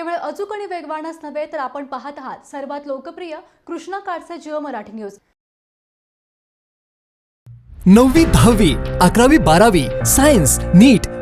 केवळ अचूक आणि वेगवानच नव्हे तर आपण पाहत आहात सर्वात लोकप्रिय कृष्णा काडचे जिओ मराठी न्यूज. नववी दहावी अकरावी बारावी science NEET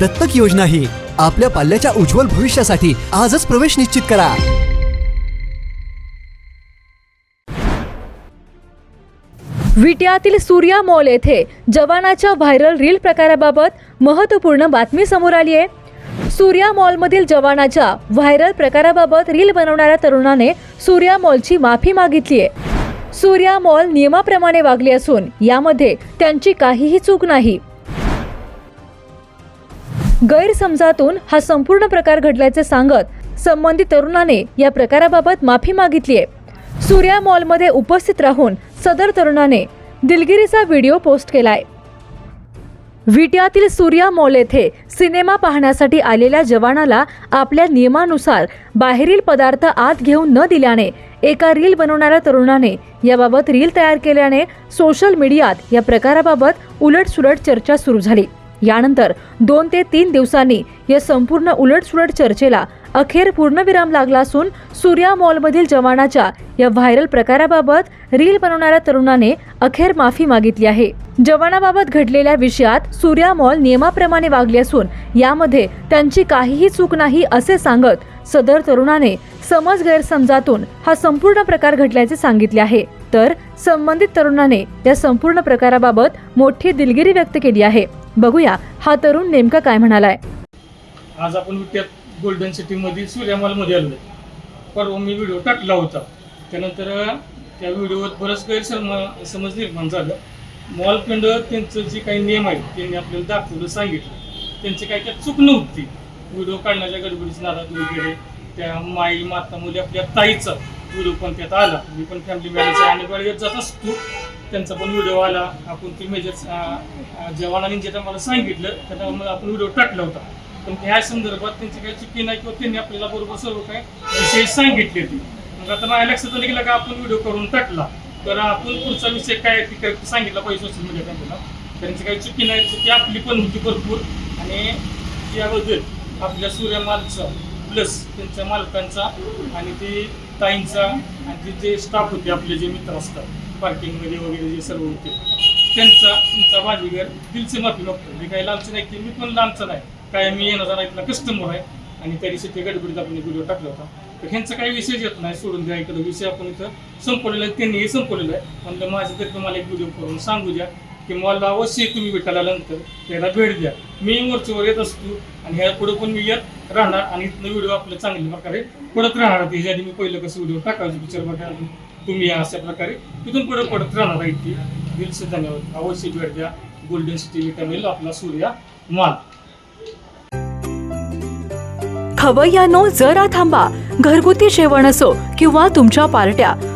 दत्तक योजना ही आपल्या पाल्याच्या उज्ज्वल भविष्यासाठी आजच प्रवेश निश्चित करा. विट्यातील सूर्या मॉल येथे जवानाच्या व्हायरल रील प्रकाराबाबत महत्त्वपूर्ण बातमी समोर आली आहे. सूर्या मॉलमधील जवानाच्या व्हायरल प्रकाराबाबत रील बनवणाऱ्या तरुणाने सूर्या मॉलची माफी मागितली आहे. सूर्या मॉल नियमाप्रमाणे वागली असून यामध्ये त्यांची काहीही चूक नाही. गैरसमजातून हा संपूर्ण प्रकार घडल्याचे सांगत संबंधित तरुणाने या प्रकाराबाबत माफी मागितली आहे सूर्या मॉलमध्ये उपस्थित राहून सदर तरुणाने दिलगिरीचा व्हिडिओ पोस्ट केलाय. विट्यातील सूर्या मॉल येथे सिनेमा पाहण्यासाठी आलेल्या जवानाला आपल्या नियमानुसार बाहेरील पदार्थ आत घेऊन न दिल्याने एका रील बनवणाऱ्या तरुणाने याबाबत रील तयार केल्याने सोशल मीडियात या प्रकाराबाबत उलटसुलट चर्चा सुरू झाली. यानंतर दोन ते तीन दिवसांनी या संपूर्ण उलटसुलट चर्चेला अखेर पूर्णविराम लागला असून सूर्या मॉलमधील जवानाच्या या व्हायरल प्रकाराबाबत रील बनवणाऱ्या तरुणाने अखेर माफी मागितली आहे. जवानाबाबत घडलेल्या विषयात सूर्या मॉल नियमाप्रमाणे वागली असून यामध्ये त्यांची काहीही चूक नाही असे सांगत सदर तरुणाने समज गैरसमजातून हा संपूर्ण प्रकार घडल्याचे सांगितले आहे. तर संबंधित तरुणाने या संपूर्ण प्रकाराबाबत मोठी दिलगिरी व्यक्त केली आहे. बघूया हा तरुण नेमका काय म्हणालाय. आज आपण विट्यात गोल्डन सिटीमध्ये सूर्यमालमध्ये आलो परवा मी व्हिडिओ टाकला होता. त्यानंतर त्या व्हिडिओवर बरंच गैरसम समज निर्माण झालं. मॉलखंड त्यांचं जे काही नियम आहेत त्यांनी आपल्याला दाखवलं सांगितलं. त्यांची काही त्यात चूक नव्हती. व्हिडिओ काढण्याच्या गडबडीच नादात वगैरे त्या माई माता मुली आपल्या ताईचा व्हिडिओ पण त्यात आला. मी पण फॅमिली मॅनेजर आणि वेळेत जात असतो. त्यांचा पण व्हिडिओ आला. आपण ते मेजर जवानांनी जे मला सांगितलं त्याच्यामुळे आपण व्हिडिओ टाकला होता. पण ह्या संदर्भात त्यांची काही चुकी नाही किंवा त्यांनी आपल्याला बरोबर सर्व काय विषय सांगितले होते. मग आता माझ्या लक्षात आलं गेलं का आपण व्हिडिओ करून टाकला. तर आपण पुढचा विषय काय ते सांगितला पाहिजे सोशल मीडिया त्यांना त्यांची काही चुकी नाही चुकी आपली पण होती भरपूर. आणि याबद्दल आपल्या सूर्यमालचा प्लस त्यांच्या मालकांचा आणि ते ताईंचा आणि ते जे स्टाफ होते आपले जे मित्र असतात पार्किंगमध्ये वगैरे जे सर्व होते त्यांचा तुमचा बाजीगर दिलचे माफी मागतो मी काही लांबचं नाही की मी पण लांबचं नाही. काय मी येणार जाणार इथला कस्टमर आहे. आणि त्या दिवशी ते गडबडीत आपण व्हिडिओ टाकला होता. तर ह्यांचा काही विषय येत नाही सोडून द्या. इकडं विषय आपण इथं संपवलेला आहे त्यांनीही संपवलेला आहे. म्हणलं माझं तरी तुम्हाला एक व्हिडिओ करून सांगू द्या. की मला अवश्य तुम्ही भेटायला नंतर त्याला भेट द्या. मी वरच्यावर येत असतो आणि ह्या पुढे पण मी येत राहणार. आणि इथनं व्हिडिओ आपल्या चांगल्या प्रकारे पडत राहणार. त्याच्या आधी मी पहिलं कसं व्हिडिओ टाकायचं पिक्चर बघायला. तुम्ही या अशा प्रकारे. तिथून पुढे पडत राहणार आहे ती दिलसे धन्यवाद. अवश्य भेट द्या. गोल्डन सिटी विटामिल आपला सूर्या माल. खवय्यानो जरा थांबा. घरगुती जेवण असो किंवा तुमच्या पार्ट्या.